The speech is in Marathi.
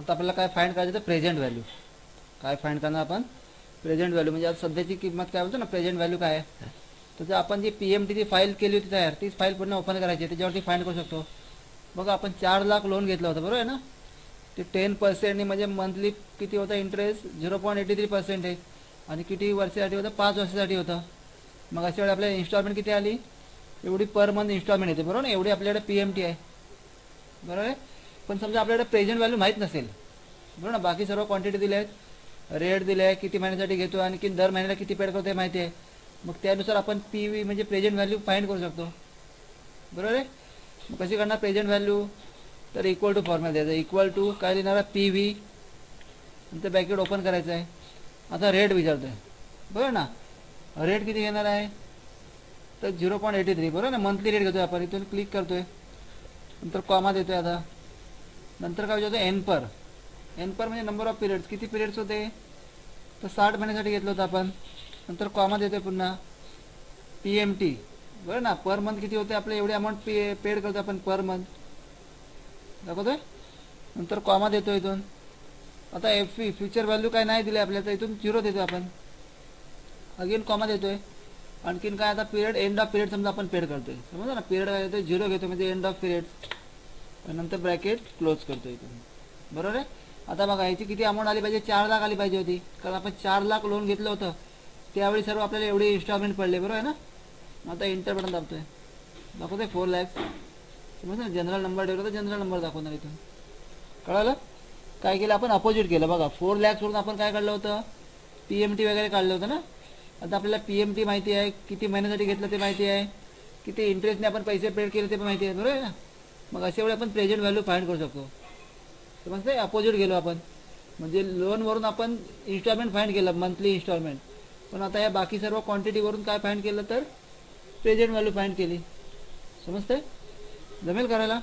आता आपल्याला काय फाईंड करायचं तर प्रेझेंट व्हॅल्यू काय फाईंड करणार आपण? प्रेझेंट व्हॅल्यू म्हणजे आता सध्याची किंमत काय बोलतो ना? प्रेझेंट व्हॅल्यू काय आहे? तर जर आपण जी पी एम टीची फाईल केली होती तयार तीच फाईल पूर्ण ओपन करायची त्याच्यावरती फाईंड करू शकतो. बघा आपण चार लाख लोन घेतलं होतं बरोबर आहे ना? ते टेन पर्सेंटनी म्हणजे मंथली किती होता? Interest zero point eighty three percent आहे. आणि किती वर्षासाठी होतं? पाच वर्षासाठी होतं. मग अशा वेळी आपल्याला इन्स्टॉलमेंट किती आली? एवढी पर मंथ इन्स्टॉलमेंट येते बरोबर ना? एवढी आपल्याकडे पी एम टी आहे. बरोबर आहे? पण समजा आपल्याकडे प्रेझेंट व्हॅल्यू माहीत नसेल बरोबर ना बाकी सर्व क्वांटिटी दिल्या आहेत. रेट दिले आहे किती महिन्यासाठी घेतो आणखी दर महिन्याला किती पेड करतो हे माहिती आहे. मग त्यानुसार आपण पी व्ही म्हणजे प्रेझेंट व्हॅल्यू फाईंड करू शकतो. बरोबर आहे? मग कशी करणार प्रेझेंट व्हॅल्यू तर इक्वल टू फॉर्म्युला द्यायचं. इक्वल टू काय लिहिणार आहे? पी व्ही नंतर बॅकेट ओपन करायचं आहे. आता रेट विचारतो आहे बरोबर ना? रेट किती घेणार आहे? तर झिरो पॉईंट एटी थ्री बरोबर ना? मंथली रेट घेतोय आपण. इथून क्लिक करतो आहे नंतर कॉमा देतो आहे आता. नंतर काय विचारतो एन पर एन पर म्हणजे नंबर ऑफ पिरियड्स किती पिरियड्स होते? तर साठ महिन्यासाठी घेतलं होतं आपण. नंतर कॉमा देतोय पुन्हा. पी एम टी बरं ना? पर मंथ किती होते? आपले एवढे अमाऊंट पे पेड करतो आपण पर मंथ दाखवतोय? नंतर कॉमा देतो इथून. आता एफ पी फ्युचर व्हॅल्यू काय नाही दिले आपल्याला तर इथून झिरो देतो आपण. अगेन कॉमा देतोय. आणखीन काय आता पिरियड एंड ऑफ पिरियड समजा आपण पेड करतोय. समजा ना? पिरियड काय येतोय? झिरो घेतो म्हणजे एंड ऑफ पिरियड नंतर ब्रॅकेट क्लोज करतो इथून. बरोबर आहे? आता बघा याची किती अमाऊंट आली पाहिजे? चार लाख आली पाहिजे होती. कारण आपण चार लाख लोन घेतलं होतं. त्यावेळी सर्व आपल्याला एवढे इन्स्टॉलमेंट पडले बरोबर आहे ना? आता इंटर बटन दाबतोय. दाखवतोय फोर लॅक्स समजलं ना जनरल नंबर ठेवला तर जनरल नंबर दाखवणार इथून. कळालं? काय केलं? आपण अपोजिट केलं. बघा फोर लॅक्सवरून आपण काय काढलं होतं? पी एम टी वगैरे काढलं होतं ना? आता आपल्याला पी एम टी माहिती आहे. किती महिन्यासाठी घेतलं ते माहिती आहे. किती इंटरेस्टने आपण पैसे पेड केले ते पण माहिती आहे. बरोबर आहे ना? मग अशा वेळी आपण प्रेझेंट व्हॅल्यू फाईंड करू शकतो. म्हणजे अपोजिट गेलो आपण. म्हणजे लोनवरून आपण इन्स्टॉलमेंट फाईंड केलं मंथली इन्स्टॉलमेंट पण आता या बाकी सर्व क्वांटिटीवरून काय फाईंड केलं तर प्रेझेंट व्हॅल्यू फाईंड केली. समजतंय? जमेल करायला